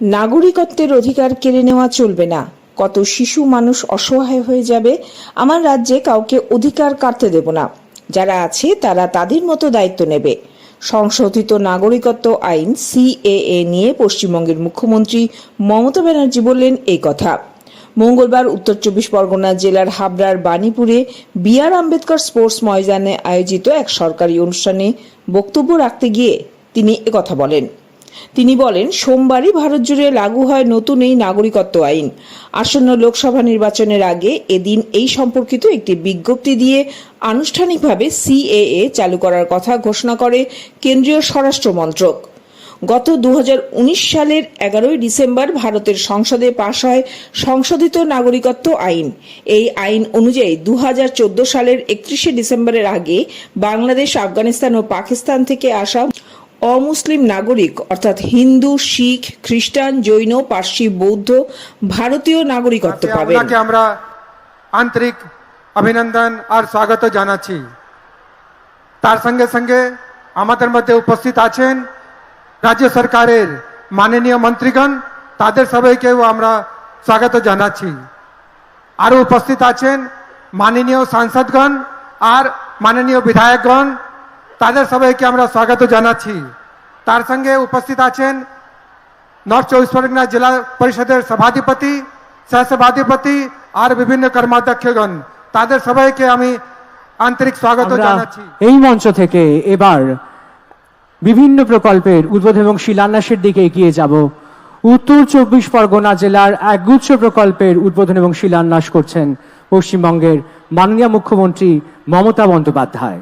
নাগরিকত্বের অধিকার কেড়ে নেওয়া চলবে না। কত শিশু মানুষ অসহায় হয়ে যাবে, আমার রাজ্যে কাউকে অধিকার কাটতে দেব না। যারা আছে, তারা তাদের মতো দায়িত্ব নেবে। সংশোধিত নাগরিকত্ব আইন সিএএ নিয়ে পশ্চিমবঙ্গের মুখ্যমন্ত্রী মমতা ব্যানার্জি বললেন এই কথা। মঙ্গলবার উত্তর চব্বিশ পরগনা জেলার হাবড়ার বাণীপুরে বি আর আম্বেদকর স্পোর্টস ময়দানে আয়োজিত এক সরকারি অনুষ্ঠানে বক্তব্য রাখতে গিয়ে তিনি একথা বলেন। তিনি বলেন, সোমবারই ভারত জুড়ে লাগু হয় নতুন এই নাগরিকত্ব আইন। আসন্ন লোকসভা নির্বাচনের আগে এদিন এই সম্পর্কিত একটি বিজ্ঞপ্তি দিয়ে আনুষ্ঠানিকভাবে সিএএ চালু করার কথা ঘোষণা করে কেন্দ্রীয় স্বরাষ্ট্র মন্ত্রক। গত দু হাজার উনিশ সালের এগারোই ডিসেম্বর ভারতের সংসদে পাশ হয় সংশোধিত নাগরিকত্ব আইন। এই আইন অনুযায়ী দু হাজার চোদ্দ সালের একত্রিশে ডিসেম্বরের আগে বাংলাদেশ, আফগানিস্তান ও পাকিস্তান থেকে আসা অমুসলিম নাগরিক অর্থাৎ হিন্দু শিখ খ্রিস্টান জৈন পার্সি বৌদ্ধ ভারতীয় নাগরিকত্ব পাবেন। আপনাকে আমরা আন্তরিক অভিনন্দন আর স্বাগত জানাচ্ছি। তার সঙ্গে সঙ্গে আমাদের মধ্যে উপস্থিত আছেন রাজ্য সরকারের মাননীয় মন্ত্রীগণ তাদের সবাইকেও আমরা স্বাগত জানাচ্ছি। আরও উপস্থিত আছেন মাননীয় সাংসদগণ আর মাননীয় বিধায়কগণ তাদের সবাইকে আমরা স্বাগত জানাচ্ছি। তার সঙ্গে উপস্থিত আছেন নর্থ চব্বিশ পরগনা জেলা পরিষদের সভাধিপতি সহসভাধিপতি আর বিভিন্ন কর্মাধ্যক্ষগণ। তাদের সবাইকে আমি আন্তরিক স্বাগত জানাচ্ছি। এই মঞ্চ থেকে এবার বিভিন্ন প্রকল্পের উদ্বোধন এবং শিলান্যাসের দিকে এগিয়ে যাব। উত্তর চব্বিশ পরগনা জেলার একগুচ্ছ প্রকল্পের উদ্বোধন এবং শিলান্যাস করছেন পশ্চিমবঙ্গের মাননীয় মুখ্যমন্ত্রী মমতা বন্দ্যোপাধ্যায়।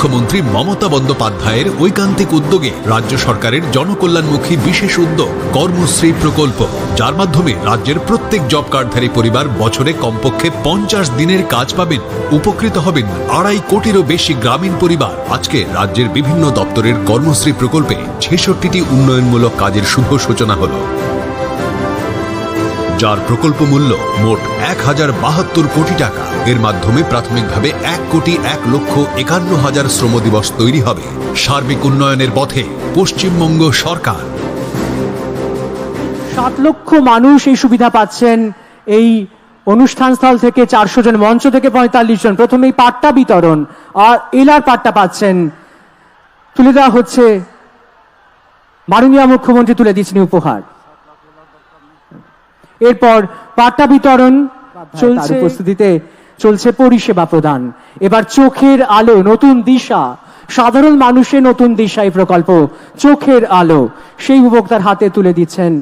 মুখ্যমন্ত্রী মমতা বন্দ্যোপাধ্যায়ের ঐকান্তিক উদ্যোগে রাজ্য সরকারের জনকল্যাণমুখী বিশেষ উদ্যোগ, কর্মশ্রী প্রকল্প, যার মাধ্যমে রাজ্যের প্রত্যেক জব কার্ডধারী পরিবার বছরে কমপক্ষে পঞ্চাশ দিনের কাজ পাবেন, উপকৃত হবেন আড়াই কোটিরও বেশি গ্রামীণ পরিবার। আজকে রাজ্যের বিভিন্ন দপ্তরের কর্মশ্রী প্রকল্পে ছেষট্টিটি উন্নয়নমূলক কাজের শুভ সূচনা হলো। যার প্রকল্প মূল্য মোট এক হাজার বাহাত্তর কোটি টাকা। এর মাধ্যমে প্রাথমিকভাবে এক কোটি এক লক্ষ একান্ন হাজার শ্রম দিবস তৈরি হবে। সার্বিক উন্নয়নের পথে পশ্চিমবঙ্গ সরকার। সাত লক্ষ মানুষ এই সুবিধা পাচ্ছেন এই অনুষ্ঠান স্থল থেকে চারশো জন, মঞ্চ থেকে পঁয়তাল্লিশ জন। প্রথমেই পাট্টা বিতরণ আর এলার পাট্টা পাচ্ছেন। তুলে দেওয়া হচ্ছে মাননীয় মুখ্যমন্ত্রী তুলে দিচ্ছেন উপহার। এরপর পাট্টা বিতরণ চলছে। উপস্থিতিতে চলছে পরিষেবা প্রদান। এবার চোখের আলো নতুন দিশা। সাধারণ মানুষের নতুন দিশা এই প্রকল্প চোখের আলো। সেই উপভোক্তার হাতে তুলে দিচ্ছেন